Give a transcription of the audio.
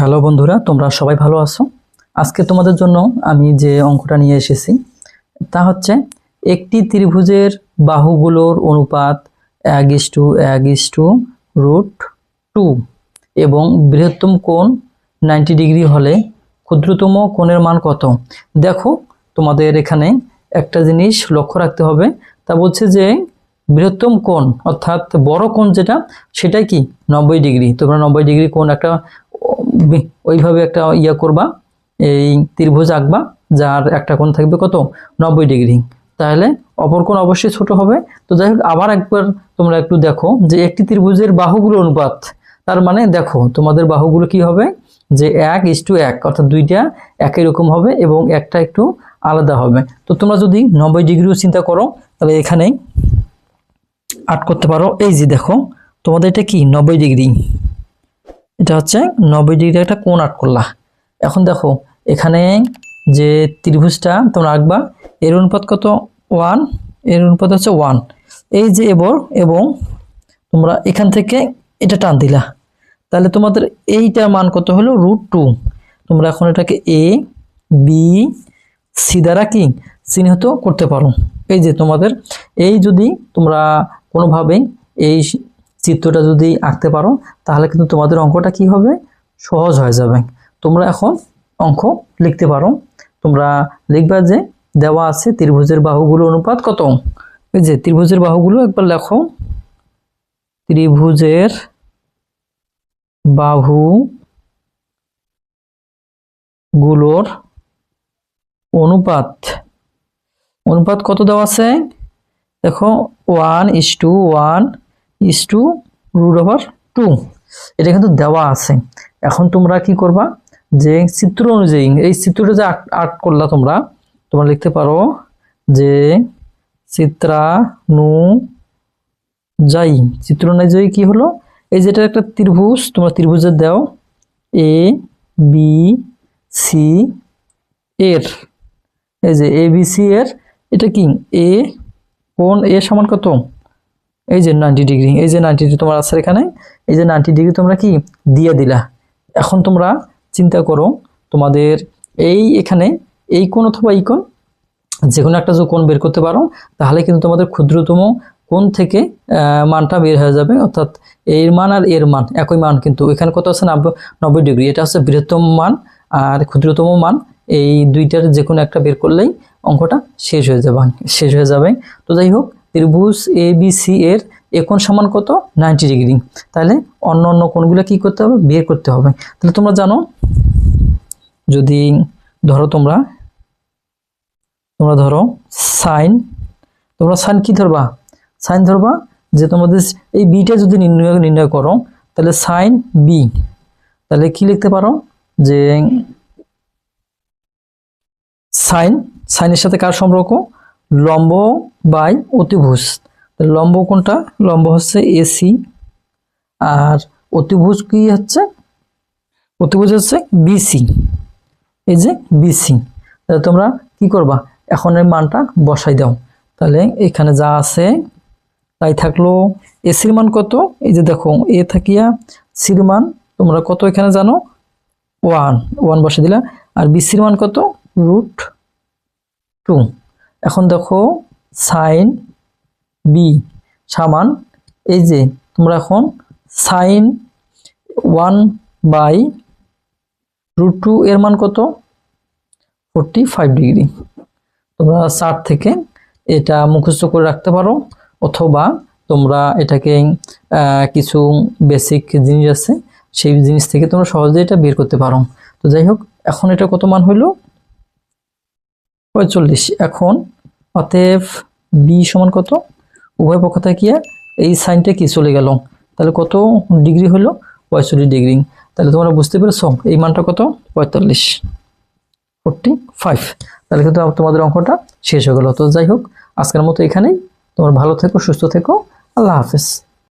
Hello বন্ধুরা, তোমরা সবাই ভালো আছো? আজকে তোমাদের জন্য আমি যে অঙ্কটা নিয়ে এসেছি, তা হচ্ছে একটি ত্রিভুজের বাহুগুলোর অনুপাত এক ইস টু, এক ইস টু রুট টু এবং বৃহত্তম কোণ নাইনটি ডিগ্রি হলে ক্ষুদ্রতম কোণের মান কত? দেখো, তোমাদের এখানে একটা জিনিস লক্ষ্য রাখতে হবে, তা বলছে যে বৃহত্তম কোণ, অর্থাৎ বড় কোণ যেটা, সেটাই কি? নব্বই ডিগ্রি। তোমরা নব্বই ডিগ্রি কোণ একটা ওইভাবে একটা ইয়া করবা, এই ত্রিভুজ আঁকবা, যার একটা কোণ থাকবে কত? নব্বই ডিগ্রি। তাহলে অপর কোণ অবশ্যই ছোট হবে। তো যাই হোক, আবার একবার তোমরা একটু দেখো যে একটি ত্রিভুজের বাহুগুলো অনুপাত, তার মানে দেখো তোমাদের বাহুগুলো কি হবে? যে এক ইস টু এক, অর্থাৎ দুইটা একই রকম হবে এবং একটা একটু আলাদা হবে। তো তোমরা যদি নব্বই ডিগ্রিও চিন্তা করো, তাহলে এখানে আট করতে পারো। এই যে দেখো, তোমাদের এটা কি? নব্বই ডিগ্রি। এটা হচ্ছে নব্বই ডিগ্রি একটা কোণ আট করলা। এখন দেখো, এখানে যে ত্রিভুজটা তোমরা আঁকবা, এর অনুপাত কত? ওয়ান। এর অনুপাত হচ্ছে ওয়ান। এই যে এবার, এবং তোমরা এখান থেকে এটা টান দিলা। তাহলে তোমাদের এইটার মান কত হলো? Root two. তোমরা এখন এটাকে এ, বি, সি দ্বারা কি চিহ্নিত করতে পারো। এই যে তোমাদের, এই যদি তোমরা কোনোভাবে এই চিত্রটা যদি আঁকতে পারো, তাহলে কিন্তু তোমাদের অঙ্কটা কি হবে? সহজ হয়ে যাবে। তোমরা এখন অঙ্ক লিখতে পারো। তোমরা লিখবা যে দেওয়া আছে ত্রিভুজের বাহুগুলো অনুপাত কত? এই যে ত্রিভুজের বাহুগুলো একবার লেখো। ত্রিভুজের বাহু গুলোর অনুপাত। অনুপাত কত দেওয়া আছে? দেখো one is two one is two root over two এটা কিন্তু দেওয়া আছে। এখন তোমরা কি করবা? যে চিত্র অনুযায়ী, এই চিত্রটা যে আর্ট করলা তোমরা তোমরা লিখতে পারো যে চিত্রানু যাই চিত্র অনুযায়ী কি হলো? এই যেটা একটা ত্রিভুজ, তোমরা ত্রিভুজের দাও। এ বি সি এর। এই যে এ বি সি এর, এটা কি? এ কোন এ সমান কত? এই যে নাইনটি ডিগ্রি এই যে নাইনটি ডিগ্রি তোমার আছে এখানে, এই যে নাইনটি ডিগ্রি তোমরা কি দিয়ে দিলা? এখন তোমরা চিন্তা করো তোমাদের এই এখানে, এই কোণ অথবা এই কোণ যে কোনো একটা যে কোণ বের করতে পারো, তাহলে কিন্তু তোমাদের ক্ষুদ্রতম কোন থেকে মানটা বের হয়ে যাবে। অর্থাৎ এর মান আর এর মান, একই মান কিন্তু। এখানে কত আছে? নব্বই ডিগ্রি এটা হচ্ছে বৃহত্তম মান আর ক্ষুদ্রতম মান। এই দুইটার যে কোনো একটা বের করলেই অঙ্কটা শেষ হয়ে যাবে, শেষ হয়ে যাবে। তো যাই হোক ত্রিভুজ এ বি সি এর এ কোণ সমান কত? নাইনটি ডিগ্রি তাহলে অন্য অন্য কোণগুলো কি করতে হবে? বের করতে হবে। তাহলে তোমরা জানো, যদি ধরো তোমরা তোমরা ধরো সাইন তোমরা সাইন কি ধরবা? সাইন ধরবা যে তোমাদের এই বিটা যদি নির্ণয় নির্ণয় করো, তাহলে সাইন বি তাহলে কি লিখতে পারো? যে সাইন সাইনের সাথে কার সম্পর্ক? লম্ব বাই অতিভুজ। লম্ব কোনটা? লম্ব হচ্ছে এসি আর অতিভুজ কি হচ্ছে? অতিভুজ হচ্ছে বিসি এই যে বিসি তাহলে তোমরা কি করবা? এখন এই মানটা বসাই দাও। তাহলে এখানে যা আছে, তাই থাকল। এসির মান কত? এই যে দেখো এ থাকিয়া সির মান তোমরা কত এখানে জানো? ওয়ান। ওয়ান বসে দিলা। আর বিসির মান কত? Root two. এখন দেখো সাইন বি সমান এই যে তোমরা এখন sine one by root two এর মান কত? ফোরটি ফাইভ ডিগ্রি তোমরা চার থেকে এটা মুখস্থ করে রাখতে পারো, অথবা তোমরা এটাকে কিছু বেসিক জিনিস আছে, সেই জিনিস থেকে তোমরা সহজে এটা বের করতে পারো। তো যাই হোক, এখন এটা কত মান হইল? পঁয়তাল্লিশ। এখন অতএব বি সমান কত? উভয় পক্ষ থাকিয়া এই সাইনটা কি চলে গেল? তাহলে কত ডিগ্রি হলো? পঁয়ষট্টি ডিগ্রি তাহলে তোমরা বুঝতে পেরেছ এই মানটা কত? পঁয়তাল্লিশ। ফোরটি ফাইভ তাহলে কিন্তু তোমাদের অঙ্কটা শেষ হয়ে গেল। তো যাই হোক, আজকের মতো এখানেই। তোমার ভালো থেকো, সুস্থ থেকো। আল্লাহ হাফেজ।